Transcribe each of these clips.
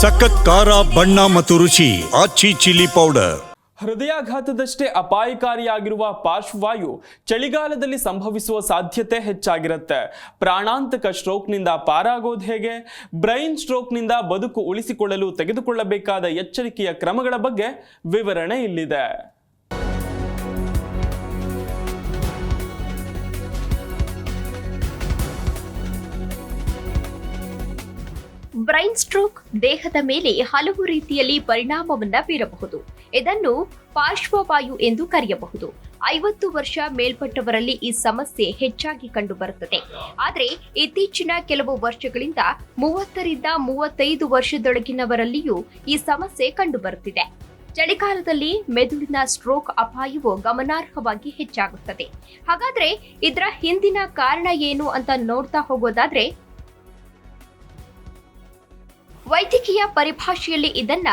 ಸಖತ್ ಖಾರ, ಬಣ್ಣ ಮತ್ತು ರುಚಿ, ಆಚಿ ಚಿಲ್ಲಿ ಪೌಡರ್. ಹೃದಯಾಘಾತದಷ್ಟೇ ಅಪಾಯಕಾರಿಯಾಗಿರುವ ಪಾರ್ಶ್ವವಾಯು ಚಳಿಗಾಲದಲ್ಲಿ ಸಂಭವಿಸುವ ಸಾಧ್ಯತೆ ಹೆಚ್ಚಾಗಿರುತ್ತೆ. ಪ್ರಾಣಾಂತಕ ಸ್ಟ್ರೋಕ್ನಿಂದ ಪಾರಾಗೋದು ಹೇಗೆ? ಬ್ರೈನ್ ಸ್ಟ್ರೋಕ್ನಿಂದ ಬದುಕು ಉಳಿಸಿಕೊಳ್ಳಲು ತೆಗೆದುಕೊಳ್ಳಬೇಕಾದ ಎಚ್ಚರಿಕೆಯ ಕ್ರಮಗಳ ಬಗ್ಗೆ ವಿವರಣೆ ಇಲ್ಲಿದೆ. ಬ್ರೈನ್ ಸ್ಟ್ರೋಕ್ ದೇಹದ ಮೇಲೆ ಹಲವು ರೀತಿಯಲ್ಲಿ ಪರಿಣಾಮವನ್ನ ಬೀರಬಹುದು. ಇದನ್ನು ಪಾರ್ಶ್ವವಾಯು ಎಂದು ಕರೆಯಬಹುದು. ಐವತ್ತು ವರ್ಷ ಮೇಲ್ಪಟ್ಟವರಲ್ಲಿ ಈ ಸಮಸ್ಯೆ ಹೆಚ್ಚಾಗಿ ಕಂಡುಬರುತ್ತದೆ. ಆದರೆ ಇತ್ತೀಚಿನ ಕೆಲವು ವರ್ಷಗಳಿಂದ ಮೂವತ್ತರಿಂದ ಮೂವತ್ತೈದು ವರ್ಷದೊಳಗಿನವರಲ್ಲಿಯೂ ಈ ಸಮಸ್ಯೆ ಕಂಡುಬರುತ್ತಿದೆ. ಚಳಿಗಾಲದಲ್ಲಿ ಮೆದುಳಿನ ಸ್ಟ್ರೋಕ್ ಅಪಾಯವು ಗಮನಾರ್ಹವಾಗಿ ಹೆಚ್ಚಾಗುತ್ತದೆ. ಹಾಗಾದ್ರೆ ಇದರ ಹಿಂದಿನ ಕಾರಣ ಏನು ಅಂತ ನೋಡ್ತಾ ಹೋಗೋದಾದ್ರೆ ವೈದ್ಯಕೀಯ ಪರಿಭಾಷೆಯಲ್ಲಿ ಇದನ್ನ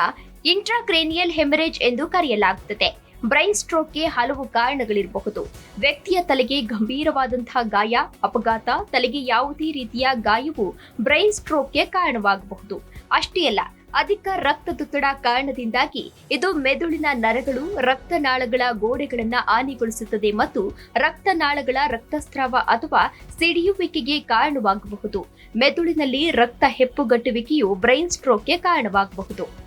ಇಂಟ್ರಾಕ್ರೇನಿಯಲ್ ಹೆಮರೇಜ್ ಎಂದು ಕರೆಯಲಾಗುತ್ತದೆ. ಬ್ರೈನ್ ಸ್ಟ್ರೋಕ್ಗೆ ಹಲವು ಕಾರಣಗಳಿರಬಹುದು. ವ್ಯಕ್ತಿಯ ತಲೆಗೆ ಗಂಭೀರವಾದಂತಹ ಗಾಯ, ಅಪಘಾತ, ತಲೆಗೆ ಯಾವುದೇ ರೀತಿಯ ಗಾಯವು ಬ್ರೈನ್ ಸ್ಟ್ರೋಕ್ಗೆ ಕಾರಣವಾಗಬಹುದು. ಅಷ್ಟೇ ಅಲ್ಲ ಅಧಿಕ ರಕ್ತದೊತ್ತಡ ಕಾರಣದಿಂದಾಗಿ ಇದು ಮೆದುಳಿನ ನರಗಳು, ರಕ್ತನಾಳಗಳ ಗೋಡೆಗಳನ್ನು ಹಾನಿಗೊಳಿಸುತ್ತದೆ ಮತ್ತು ರಕ್ತನಾಳಗಳ ರಕ್ತಸ್ರಾವ ಅಥವಾ ಸಿಡಿಯುವಿಕೆಗೆ ಕಾರಣವಾಗಬಹುದು. ಮೆದುಳಿನಲ್ಲಿ ರಕ್ತ ಹೆಪ್ಪುಗಟ್ಟುವಿಕೆಯು ಬ್ರೈನ್ ಸ್ಟ್ರೋಕ್ಗೆ ಕಾರಣವಾಗಬಹುದು.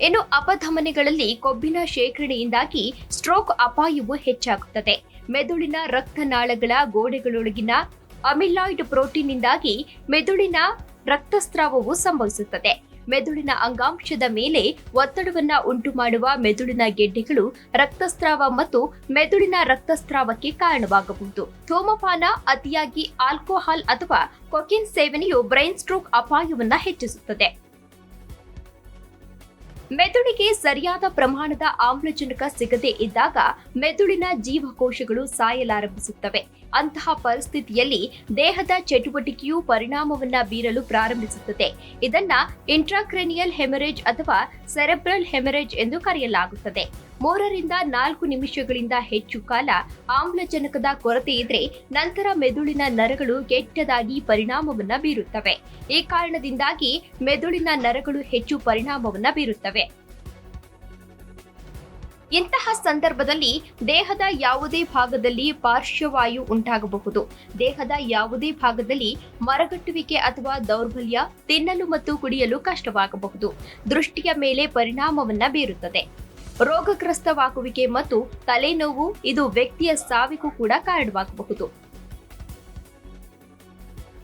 ಇನ್ನು ಅಪಧಮನಿಗಳಲ್ಲಿ ಕೊಬ್ಬಿನ ಶೇಖರಣೆಯಿಂದಾಗಿ ಸ್ಟ್ರೋಕ್ ಅಪಾಯವು ಹೆಚ್ಚಾಗುತ್ತದೆ. ಮೆದುಳಿನ ರಕ್ತನಾಳಗಳ ಗೋಡೆಗಳೊಳಗಿನ ಅಮಿಲಾಯ್ಡ್ ಪ್ರೋಟೀನ್ನಿಂದಾಗಿ ಮೆದುಳಿನ ರಕ್ತಸ್ರಾವವು ಸಂಭವಿಸುತ್ತದೆ. ಮೆದುಳಿನ ಅಂಗಾಂಶದ ಮೇಲೆ ಒತ್ತಡವನ್ನ ಉಂಟು ಮಾಡುವ ಮೆದುಳಿನ ಗೆಡ್ಡೆಗಳು ರಕ್ತಸ್ರಾವ ಮತ್ತು ಮೆದುಳಿನ ರಕ್ತಸ್ರಾವಕ್ಕೆ ಕಾರಣವಾಗಬಹುದು. ಧೂಮಪಾನ, ಅತಿಯಾಗಿ ಆಲ್ಕೋಹಾಲ್ ಅಥವಾ ಕೊಕಿನ್ ಸೇವನೆಯು ಬ್ರೈನ್ ಸ್ಟ್ರೋಕ್ ಅಪಾಯವನ್ನ ಹೆಚ್ಚಿಸುತ್ತದೆ. ಮೆದುಳಿಗೆ ಸರಿಯಾದ ಪ್ರಮಾಣದ ಆಮ್ಲಜನಕ ಸಿಗದೇ ಇದ್ದಾಗ ಮೆದುಳಿನ ಜೀವಕೋಶಗಳು ಸಾಯಲಾರಂಭಿಸುತ್ತವೆ. ಅಂತಹ ಪರಿಸ್ಥಿತಿಯಲ್ಲಿ ದೇಹದ ಚಟುವಟಿಕೆಯು ಪರಿಣಾಮವನ್ನ ಬೀರಲು ಪ್ರಾರಂಭಿಸುತ್ತದೆ. ಇದನ್ನ ಇಂಟ್ರಾಕ್ರೆನಿಯಲ್ ಹೆಮರೇಜ್ ಅಥವಾ ಸೆರೆಬ್ರಲ್ ಹೆಮರೇಜ್ ಎಂದು ಕರೆಯಲಾಗುತ್ತದೆ. ಮೂರರಿಂದ ನಾಲ್ಕು ನಿಮಿಷಗಳಿಂದ ಹೆಚ್ಚು ಕಾಲ ಆಮ್ಲಜನಕದ ಕೊರತೆ ಇದ್ರೆ ನಂತರ ಮೆದುಳಿನ ನರಗಳು ಕೆಟ್ಟದಾಗಿ ಪರಿಣಾಮವನ್ನ ಬೀರುತ್ತವೆ. ಈ ಕಾರಣದಿಂದಾಗಿ ಮೆದುಳಿನ ನರಗಳು ಹೆಚ್ಚು ಪರಿಣಾಮವನ್ನ ಬೀರುತ್ತವೆ. ಇಂತಹ ಸಂದರ್ಭದಲ್ಲಿ ದೇಹದ ಯಾವುದೇ ಭಾಗದಲ್ಲಿ ಪಾರ್ಶ್ವವಾಯು ಉಂಟಾಗಬಹುದು. ದೇಹದ ಯಾವುದೇ ಭಾಗದಲ್ಲಿ ಮರಗಟ್ಟುವಿಕೆ ಅಥವಾ ದೌರ್ಬಲ್ಯ ತಿನ್ನಲು ಮತ್ತು ಕುಡಿಯಲು ಕಷ್ಟವಾಗಬಹುದು. ದೃಷ್ಟಿಯ ಮೇಲೆ ಪರಿಣಾಮವನ್ನ ಬೀರುತ್ತದೆ. ರೋಗಗ್ರಸ್ತವಾಗುವಿಕೆ ಮತ್ತು ತಲೆನೋವು ಇದು ವ್ಯಕ್ತಿಯ ಸಾವಿಗೂ ಕೂಡ ಕಾರಣವಾಗಬಹುದು.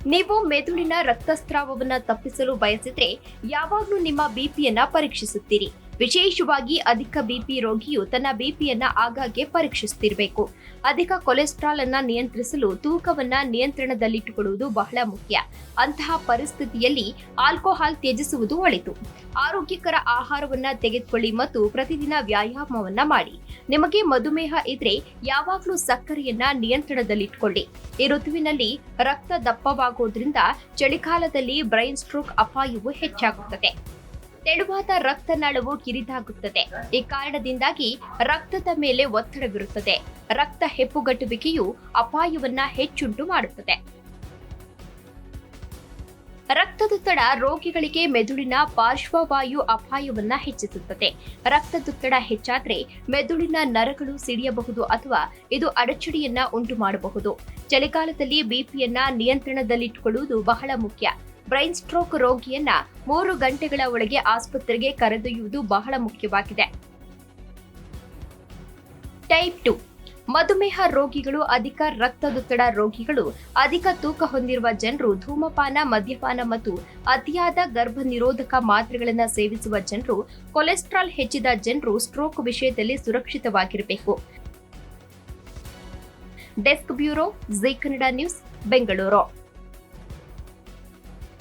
ನೀವು ಮೆದುಳಿನ ರಕ್ತಸ್ರಾವವನ್ನು ತಪ್ಪಿಸಲು ಬಯಸಿದ್ರೆ ಯಾವಾಗಲೂ ನಿಮ್ಮ ಬಿಪಿಯನ್ನ ಪರೀಕ್ಷಿಸುತ್ತೀರಿ. ವಿಶೇಷವಾಗಿ ಅಧಿಕ ಬಿಪಿ ರೋಗಿಯು ತನ್ನ ಬಿಪಿಯನ್ನ ಆಗಾಗ್ಗೆ ಪರೀಕ್ಷಿಸುತ್ತಿರಬೇಕು ಅಧಿಕ ಕೊಲೆಸ್ಟ್ರಾಲ್ ಅನ್ನ ನಿಯಂತ್ರಿಸಲು ತೂಕವನ್ನ ನಿಯಂತ್ರಣದಲ್ಲಿಟ್ಟುಕೊಳ್ಳುವುದು ಬಹಳ ಮುಖ್ಯ. ಅಂತಹ ಪರಿಸ್ಥಿತಿಯಲ್ಲಿ ಆಲ್ಕೋಹಾಲ್ ತ್ಯಜಿಸುವುದು ಒಳಿತು. ಆರೋಗ್ಯಕರ ಆಹಾರವನ್ನ ತೆಗೆದುಕೊಳ್ಳಿ ಮತ್ತು ಪ್ರತಿದಿನ ವ್ಯಾಯಾಮವನ್ನ ಮಾಡಿ. ನಿಮಗೆ ಮಧುಮೇಹ ಇದ್ರೆ ಯಾವಾಗಲೂ ಸಕ್ಕರೆಯನ್ನ ನಿಯಂತ್ರಣದಲ್ಲಿಟ್ಟುಕೊಳ್ಳಿ ಈ ಋತುವಿನಲ್ಲಿ ರಕ್ತ ದಪ್ಪವಾಗುವುದರಿಂದ ಚಳಿಗಾಲದಲ್ಲಿ ಬ್ರೈನ್ ಸ್ಟ್ರೋಕ್ ಅಪಾಯವು ಹೆಚ್ಚಾಗುತ್ತದೆ. ತೆಳುವಾದ ರಕ್ತನಾಳವು ಕಿರಿದಾಗುತ್ತದೆ. ಈ ಕಾರಣದಿಂದಾಗಿ ರಕ್ತದ ಮೇಲೆ ಒತ್ತಡವಿರುತ್ತದೆ. ರಕ್ತ ಹೆಪ್ಪುಗಟ್ಟುವಿಕೆಯು ಅಪಾಯವನ್ನ ಹೆಚ್ಚುಂಟು ಮಾಡುತ್ತದೆ. ರಕ್ತದೊತ್ತಡ ರೋಗಿಗಳಿಗೆ ಮೆದುಳಿನ ಪಾರ್ಶ್ವವಾಯು ಅಪಾಯವನ್ನ ಹೆಚ್ಚಿಸುತ್ತದೆ. ರಕ್ತದೊತ್ತಡ ಹೆಚ್ಚಾದರೆ ಮೆದುಳಿನ ನರಗಳು ಸಿಡಿಯಬಹುದು ಅಥವಾ ಇದು ಅಡಚಣೆಯನ್ನ ಉಂಟು ಮಾಡಬಹುದು ಚಳಿಗಾಲದಲ್ಲಿ ಬಿಪಿಯನ್ನ ನಿಯಂತ್ರಣದಲ್ಲಿಟ್ಟುಕೊಳ್ಳುವುದು ಬಹಳ ಮುಖ್ಯ. ಬ್ರೈನ್ ಸ್ಟ್ರೋಕ್ ರೋಗಿಯನ್ನ ಮೂರು ಗಂಟೆಗಳ ಒಳಗೆ ಆಸ್ಪತ್ರೆಗೆ ಕರೆದೊಯ್ಯುವುದು ಬಹಳ ಮುಖ್ಯವಾಗಿದೆ. ಟೈಪ್ ಟು ಮಧುಮೇಹ ರೋಗಿಗಳು ಅಧಿಕ ರಕ್ತದೊತ್ತಡ ರೋಗಿಗಳು, ಅಧಿಕ ತೂಕ ಹೊಂದಿರುವ ಜನರು ಧೂಮಪಾನ, ಮದ್ಯಪಾನ ಮತ್ತು ಅತಿಯಾದ ಗರ್ಭ ನಿರೋಧಕ ಮಾತ್ರೆಗಳನ್ನು ಸೇವಿಸುವ ಜನರು, ಕೊಲೆಸ್ಟ್ರಾಲ್ ಹೆಚ್ಚಿದ ಜನರು ಸ್ಟ್ರೋಕ್ ವಿಷಯದಲ್ಲಿ ಸುರಕ್ಷಿತವಾಗಿರಬೇಕು. Desk bureau Zee Kannada news Bengaluru